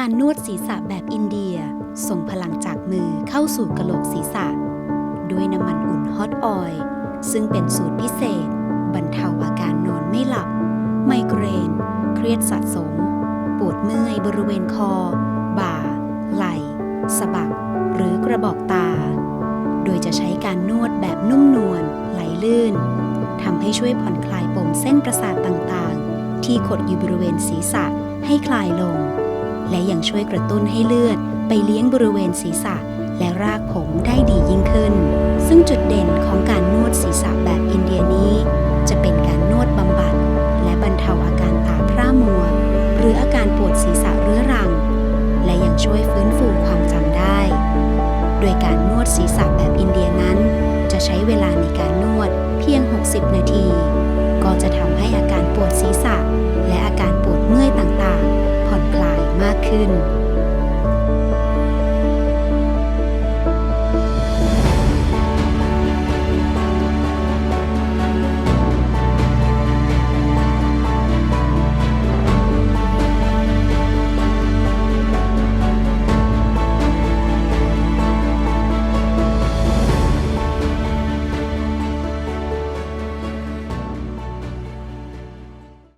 การนวดศีรษะแบบอินเดีย ส่งพลังจากมือเข้าสู่กระโหลกศีรษะ ด้วยน้ำมันอุ่นฮอตออยล์ซึ่งเป็นสูตรพิเศษ บรรเทาอาการนอนไม่หลับ ไมเกรน เครียดสะสม ปวดเมื่อยบริเวณคอ บ่า ไหล่สะบัก หรือกระบอกตา โดยจะใช้การนวดแบบนุ่มนวลไหลลื่นทำให้ช่วยผ่อนคลายปมเส้นประสาทต่างๆ ที่ขดอยู่บริเวณศีรษะให้คลายลง และยังช่วยกระตุ้นให้เลือดไปเลี้ยงบริเวณศีรษะ และรากผมได้ดียิ่งขึ้น ซึ่งจุดเด่นของการนวดศีรษะแบบอินเดียนี้ จะเป็นการนวดบำบัด และบรรเทาอาการตาพร่ามัว หรืออาการปวดศีรษะเรื้อรัง และยังช่วยฟื้นฟูความจำได้ โดยการนวดศีรษะแบบอินเดียนั้น จะใช้เวลาในการนวดเพียง 60 นาที ขึ้น